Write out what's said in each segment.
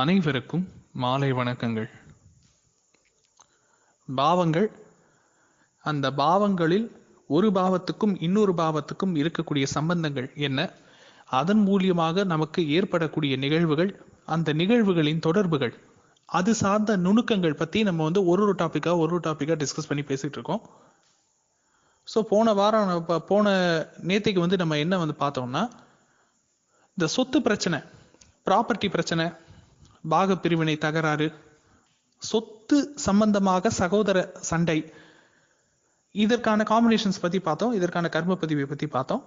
அனைவருக்கும் மாலை வணக்கங்கள். பாவங்கள் அந்த பாவங்களில் ஒரு பாவத்துக்கும் இன்னொரு பாவத்துக்கும் இருக்கக்கூடிய சம்பந்தங்கள் என்ன? அதன் மூலியமாக நமக்கு ஏற்படக்கூடிய நிகழ்வுகள் அந்த நிகழ்வுகளின் தொடர்புகள். அது சார்ந்த நுணுக்கங்கள் பற்றி நம்ம வந்து ஒரு ஒரு டாப்பிக்காக ஒரு ஒரு டாப்பிக்காக டிஸ்கஸ் பண்ணி பேசிகிட்டு இருக்கோம். ஸோ போன வாரம் போன நேத்திக்கு வந்து நம்ம என்ன வந்து பார்த்தோம்னா இந்த சொத்து பிரச்சனை ப்ராப்பர்ட்டி பிரச்சனை பாக பிரிவினை தகராறு சொத்து சம்பந்தமாக சகோதர சண்டை. இதற்கான காம்பினேஷன்ஸ் பத்தி பார்த்தோம் இதற்கான கர்ம பதிவை பத்தி பார்த்தோம்.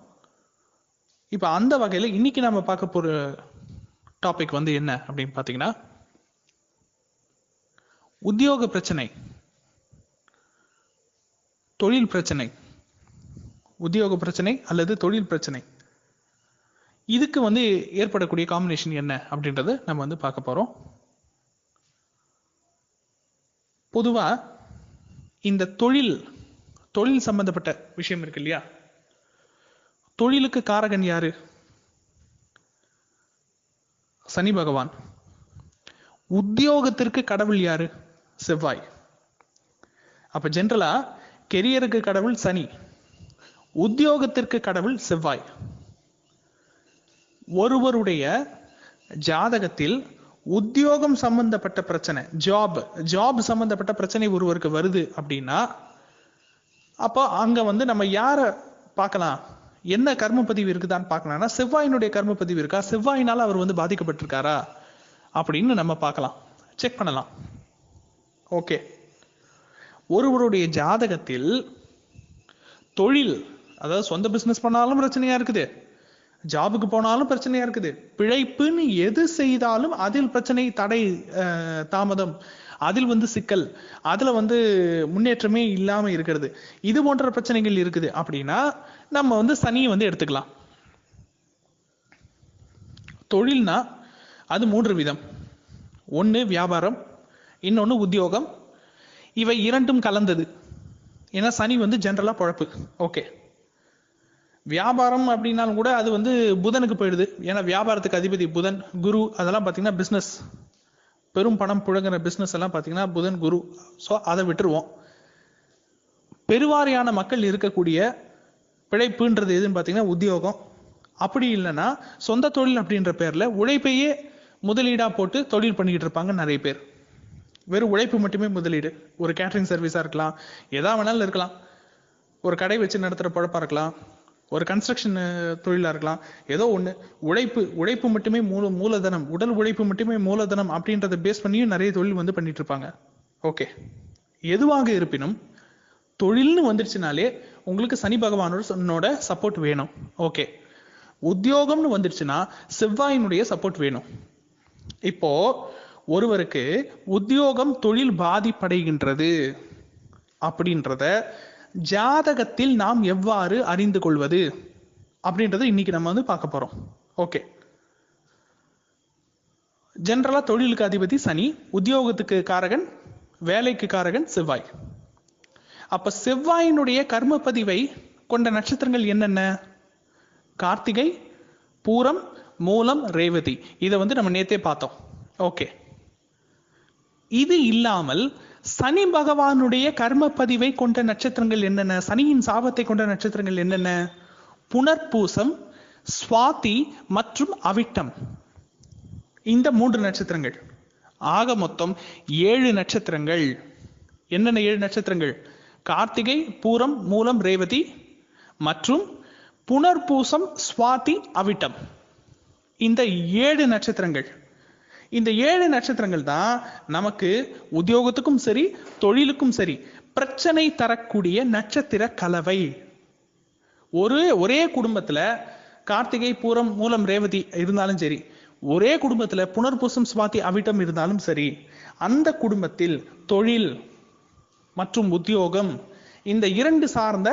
இப்போ அந்த வகையில இன்னைக்கு நம்ம பார்க்க போற டாபிக் வந்து என்ன அப்படின்னு பார்த்தீங்கன்னா உத்தியோக பிரச்சனை தொழில் பிரச்சனை. உத்தியோக பிரச்சனை அல்லது தொழில் பிரச்சனை. இதுக்கு வந்து ஏற்படக்கூடிய காம்பினேஷன் என்ன அப்படின்றத நம்ம வந்து பார்க்க போறோம். பொதுவா இந்த தொழில் தொழில் சம்பந்தப்பட்ட விஷயம் இருக்கு இல்லையா? தொழிலுக்கு காரகன் யாரு? சனி பகவான். உத்தியோகத்திற்கு கடவுள் யாரு? செவ்வாய். அப்ப ஜென்ரலா கெரியருக்கு கடவுள் சனி. உத்தியோகத்திற்கு கடவுள் செவ்வாய். ஒருவருடைய ஜாதகத்தில் உத்தியோகம் சம்பந்தப்பட்ட பிரச்சனை ஜாப் ஜாப் சம்பந்தப்பட்ட பிரச்சனை ஒருவருக்கு வருது அப்படின்னா அப்போ அங்க வந்து நம்ம யார பார்க்கலாம்? என்ன கர்ம பதிவு இருக்குதான்னு பார்க்கலாம்னா செவ்வாயினுடைய கர்ம பதிவு இருக்கா? செவ்வாயினால அவர் வந்து பாதிக்கப்பட்டிருக்காரா? அப்படின்னு நம்ம பார்க்கலாம். செக் பண்ணலாம். ஓகே ஒருவருடைய ஜாதகத்தில் தொழில் அதாவது சொந்த பிசினஸ் பண்ணாலும் பிரச்சனையா இருக்குது. ஜாபுக்கு போனாலும் பிரச்சனையா இருக்குது. பிழைப்புன்னு எது செய்தாலும் அதில் பிரச்சனை தடை தாமதம். அதில் வந்து சிக்கல். அதுல வந்து முன்னேற்றமே இல்லாம இருக்கிறது. இது போன்ற பிரச்சனைகள் இருக்குது. அப்படின்னா நம்ம வந்து சனியை வந்து எடுத்துக்கலாம். தொழில்னா அது மூன்று விதம். ஒன்று வியாபாரம் இன்னொன்று உத்தியோகம். இவை இரண்டும் கலந்தது. ஏன்னா சனி வந்து ஜென்ரலாக பழப்பு. ஓகே வியாபாரம் அப்படின்னாலும் கூட அது வந்து புதனுக்கு போயிடுது. ஏன்னா வியாபாரத்துக்கு அதிபதி புதன் குரு அதெல்லாம் பார்த்தீங்கன்னா பிஸ்னஸ் பெரும் பணம் புழங்குற பிஸ்னஸ் எல்லாம் பார்த்தீங்கன்னா புதன் குரு. ஸோ அதை விட்டுருவோம். பெருவாரியான மக்கள் இருக்கக்கூடிய பிழைப்புன்றது எதுன்னு பார்த்தீங்கன்னா உத்தியோகம். அப்படி இல்லைன்னா சொந்த தொழில் அப்படின்ற பேர்ல உழைப்பையே முதலீடாக போட்டு தொழில் பண்ணிக்கிட்டு இருப்பாங்க நிறைய பேர். வெறும் உழைப்பு மட்டுமே முதலீடு. ஒரு கேட்டரிங் சர்வீஸாக இருக்கலாம் எதா வேணாலும் இருக்கலாம். ஒரு கடை வச்சு நடத்துகிற பழப்பாக இருக்கலாம். ஒரு கன்ஸ்ட்ரக்ஷன் தொழிலாக இருக்கலாம். ஏதோ ஒன்று உழைப்பு உழைப்பு மட்டுமே மூல மூலதனம். உடல் உழைப்பு மட்டுமே மூலதனம் அப்படின்றத பேஸ் பண்ணியும் நிறைய தொழில் வந்து பண்ணிட்டு இருப்பாங்க. ஓகே எதுவாக இருப்பினும் தொழில்னு வந்துருச்சுனாலே உங்களுக்கு சனி பகவானோட சப்போர்ட் வேணும். ஓகே உத்தியோகம்னு வந்துருச்சுன்னா செவ்வாயினுடைய சப்போர்ட் வேணும். இப்போ ஒருவருக்கு உத்தியோகம் தொழில் பாதிப்படைகின்றது அப்படின்றத ஜாதகத்தில் நாம் எவ்வாறு அறிந்து கொள்வது? அப்படின்றத இன்னைக்கு நம்ம வந்து பார்க்க போறோம். ஓகே. ஜென்ரலா தொழிலுக்கு அதிபதி சனி உத்தியோகத்துக்கு காரகன் வேலைக்கு காரகன் செவ்வாய். அப்ப செவ்வாயினுடைய கர்ம பதிவை கொண்ட நட்சத்திரங்கள் என்னென்ன? கார்த்திகை பூரம் மூலம் ரேவதி. இதை வந்து நம்ம நேத்தே பார்த்தோம். ஓகே. இது இல்லாமல் சனி பகவானுடைய கர்ம பதிவை கொண்ட நட்சத்திரங்கள் என்னென்ன? சனியின் சாபத்தை கொண்ட நட்சத்திரங்கள் என்னென்ன? புனர்பூசம் சுவாதி மற்றும் அவிட்டம். இந்த மூன்று நட்சத்திரங்கள். ஆக மொத்தம் ஏழு நட்சத்திரங்கள். என்னென்ன ஏழு நட்சத்திரங்கள்? கார்த்திகை பூரம் மூலம் ரேவதி மற்றும் புனர்பூசம் சுவாதி அவிட்டம். இந்த ஏழு நட்சத்திரங்கள். இந்த ஏழு நட்சத்திரங்கள் தான் நமக்கு உத்தியோகத்துக்கும் சரி தொழிலுக்கும் சரி பிரச்சனை தரக்கூடிய நட்சத்திர கலவை. ஒரு ஒரே குடும்பத்துல கார்த்திகை பூரம் மூலம் ரேவதி இருந்தாலும் சரி ஒரே குடும்பத்துல புனர்பூசம் சுவாதி அவிட்டம் இருந்தாலும் சரி அந்த குடும்பத்தில் தொழில் மற்றும் உத்தியோகம் இந்த இரண்டு சார்ந்த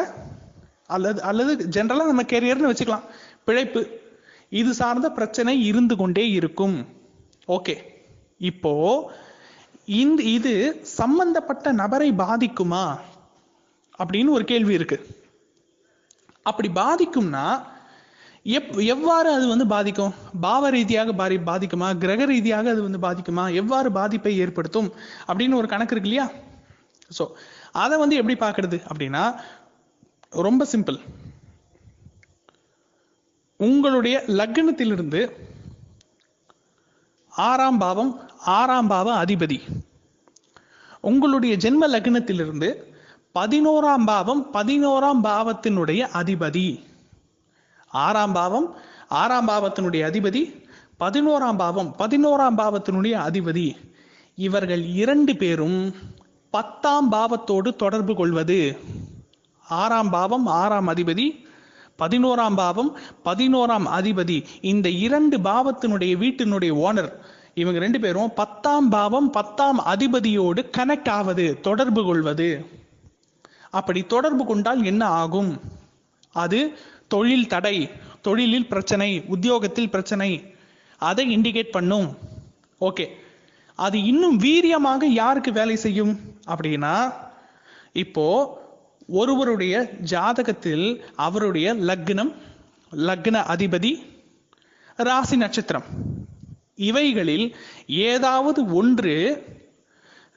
அல்லது அல்லது ஜென்ரலா நம்ம கெரியர்னு வச்சுக்கலாம். பிழைப்பு. இது சார்ந்த பிரச்சனை இருந்து கொண்டே இருக்கும். ஓகே. இப்போ இந்த இது சம்பந்தப்பட்ட நபரை பாதிக்குமா? அப்படின்னு ஒரு கேள்வி இருக்கு. அப்படி பாதிக்கும்னா எப் எவ்வாறு அது வந்து பாதிக்கும்? பாவ ரீதியாக பாரி பாதிக்குமா? கிரக ரீதியாக அது வந்து பாதிக்குமா? எவ்வாறு பாதிப்பை ஏற்படுத்தும்? அப்படின்னு ஒரு கணக்கு இருக்கு இல்லையா? ஸோ அதை வந்து எப்படி பார்க்கறது அப்படின்னா ரொம்ப சிம்பிள் உங்களுடைய லக்னத்திலிருந்து ஆறாம் பாவம் ஆறாம் பாவ அதிபதி. உங்களுடைய ஜென்ம லக்னத்திலிருந்து பதினோராம் பாவம் பதினோராம் பாவத்தினுடைய அதிபதி. ஆறாம் பாவம் ஆறாம் பாவத்தினுடைய அதிபதி பதினோராம் பாவம் பதினோராம் பாவத்தினுடைய அதிபதி. இவர்கள் இரண்டு பேரும் பத்தாம் பாவத்தோடு தொடர்பு கொள்வது. ஆறாம் பாவம் ஆறாம் அதிபதி பதினோராம் பாவம் பதினோராம் அதிபதி இந்த இரண்டு பாவத்தினுடைய வீட்டினுடைய ஓனர் இவங்க ரெண்டு பேரும் பத்தாம் பாவம் பத்தாம் அதிபதியோடு கனெக்ட் ஆவது தொடர்பு கொள்வது. அப்படி தொடர்பு கொண்டால் என்ன ஆகும்? அது தொழில் தடை தொழிலில் பிரச்சனை உத்தியோகத்தில் பிரச்சனை அதை இண்டிகேட் பண்ணும். ஓகே அது இன்னும் வீரியமாக யாருக்கு வேலை செய்யும்? அப்படின்னா இப்போ ஒருவருடைய ஜாதகத்தில் அவருடைய லக்னம் லக்ன அதிபதி ராசி நட்சத்திரம். இவைகளில் ஏதாவது ஒன்று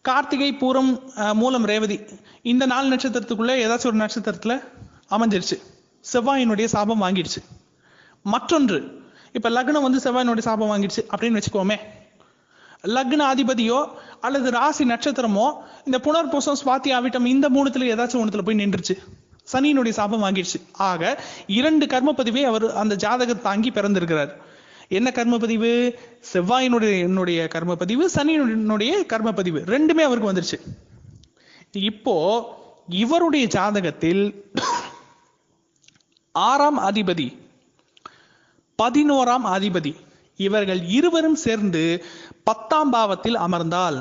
கார்த்திகை பூரம் மூலம் ரேவதி இந்த நாலு நட்சத்திரத்துக்குள்ள ஏதாச்சும் ஒரு நட்சத்திரத்துல அமைஞ்சிருச்சு. செவ்வாயினுடைய சாபம் வாங்கிடுச்சு. மற்றொன்று இப்ப லக்னம் வந்து செவ்வாயினுடைய சாபம் வாங்கிடுச்சு அப்படின்னு வச்சுக்கோமே லக்ன அதிபதியோ அல்லது ராசி நட்சத்திரமோ இந்த புனர்பூசம் சுவாத்தி ஆவிட்டம் இந்த மூணுத்துல ஏதாச்சும் ஒன்றுல போய் நின்றுச்சு சனியினுடைய சாபம் வாங்கிடுச்சு ஆக இரண்டு கர்மப்பதிவை அவர் அந்த ஜாதகத்தை தாங்கி பிறந்திருக்கிறார். என்ன கர்மப்பதிவு? செவ்வாயினுடைய என்னுடைய கர்மப்பதிவு சனியினுடைய கர்மப்பதிவு. ரெண்டுமே அவருக்கு வந்துருச்சு. இப்போ இவருடைய ஜாதகத்தில் ஆறாம் அதிபதி பதினோராம் அதிபதி இவர்கள் இருவரும் சேர்ந்து பத்தாம் பாவத்தில் அமர்ந்தால்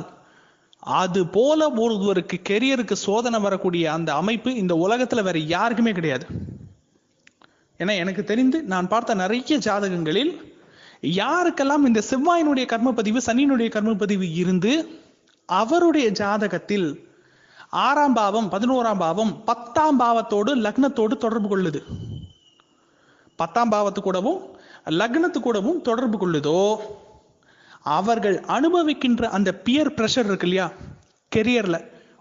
அது போல ஒருவருக்கு கெரியருக்கு சோதனை வரக்கூடிய அந்த அமைப்பு இந்த உலகத்துல வேற யாருக்குமே கிடையாது. ஏன்னா எனக்கு தெரிந்து நான் பார்த்த நிறைய ஜாதகங்களில் யாருக்கெல்லாம் இந்த செவ்வாயினுடைய கர்மப்பதிவு சனியினுடைய கர்மப்பதிவு இருந்து அவருடைய ஜாதகத்தில் ஆறாம் பாவம் பதினோராம் பாவம் பத்தாம் பாவத்தோடு லக்னத்தோடு தொடர்பு கொள்ளுது. பத்தாம் பாவத்து கூடவும் லக்னத்து கூடவும் தொடர்பு கொள்ளுதோ? அவர்கள் அனுபவிக்கின்ற அந்த பியர் ப்ரெஷர் இருக்கு இல்லையா? கெரியர்ல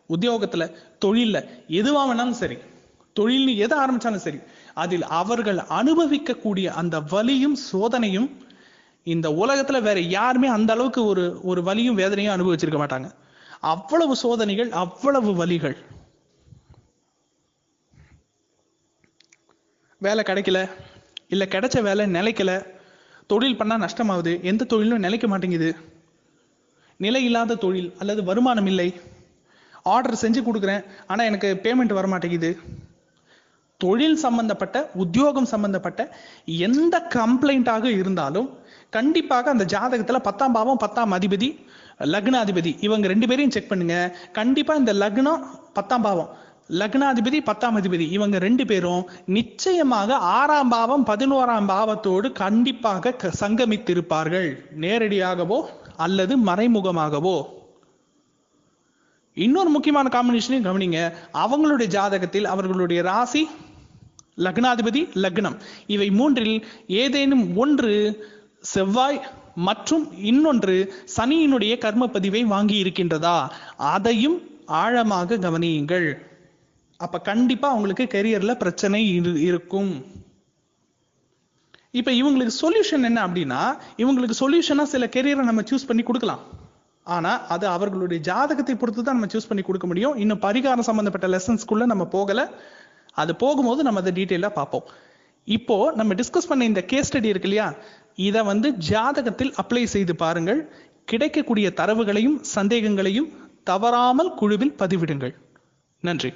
உத்தியோகத்துல தொழிலில் எதுவாக வேணாலும் சரி தொழில்னு எதை ஆரம்பிச்சாலும் சரி அதில் அவர்கள் அனுபவிக்கக்கூடிய அந்த வலியும் சோதனையும் இந்த உலகத்துல வேற யாருமே அந்த அளவுக்கு ஒரு ஒரு வலியும் வேதனையும் அனுபவிச்சிருக்க மாட்டாங்க. அவ்வளவு சோதனைகள் அவ்வளவு வலிகள். வேலை கிடைக்கல இல்லை கிடைச்ச வேலை நிலைக்கல தொழில் பண்ணால் நஷ்டமாகுது. எந்த தொழிலும் நிலைக்க மாட்டேங்குது. நிலை இல்லாத தொழில் அல்லது வருமானம் இல்லை. ஆர்டர் செஞ்சு கொடுக்குறேன் ஆனால் எனக்கு பேமெண்ட் வர மாட்டேங்குது தொழில் சம்பந்தப்பட்ட உத்தியோகம் சம்பந்தப்பட்ட எந்த கம்ப்ளைண்ட்டாக இருந்தாலும் கண்டிப்பாக அந்த ஜாதகத்தில் பத்தாம் பாவம் பத்தாம் அதிபதி லக்னாதிபதி இவங்க ரெண்டு பேரையும் செக் பண்ணுங்க. கண்டிப்பாக இந்த லக்னம் பத்தாம் பாவம். லக்னாதிபதி பத்தாம் அதிபதி இவங்க ரெண்டு பேரும் நிச்சயமாக ஆறாம் பாவம் பதினோராம் பாவத்தோடு கண்டிப்பாக க- சங்கமித்திருப்பார்கள். நேரடியாகவோ அல்லது மறைமுகமாகவோ. இன்னொரு முக்கியமான காம்பினேஷனையும் கவனிங்க. அவங்களுடைய ஜாதகத்தில் அவர்களுடைய ராசி லக்னாதிபதி லக்னம். இவை மூன்றில் ஏதேனும் ஒன்று செவ்வாய் மற்றும் இன்னொன்று சனியினுடைய கர்ம பதிவை வாங்கி இருக்கின்றதா அதையும் ஆழமாக கவனியுங்கள். அப்ப கண்டிப்பா அவங்களுக்கு கெரியர்ல பிரச்சனை இரு- இருக்கும். இப்ப இவங்களுக்கு சொல்யூஷன் என்ன அப்படின்னா இவங்களுக்கு சொல்யூஷனா சில கெரியரை நம்ம சூஸ் பண்ணி கொடுக்கலாம். ஆனா அது அவர்களுடைய ஜாதகத்தை பொறுத்து தான் நம்ம சூஸ் பண்ணி கொடுக்க முடியும். இன்னும் பரிகாரம் சம்பந்தப்பட்ட லெசன்ஸ்குள்ள நம்ம போகல. அது போகும்போது நம்ம அதை டீட்டெயிலாக பார்ப்போம். இப்போ நம்ம டிஸ்கஸ் பண்ண இந்த கேஸ் ஸ்டடி இருக்கு இல்லையா? இதை வந்து ஜாதகத்தில் அப்ளை செய்து பாருங்கள். கிடைக்கக்கூடிய தரவுகளையும் சந்தேகங்களையும் தவறாமல் குழுவில் பதிவிடுங்கள். நன்றி.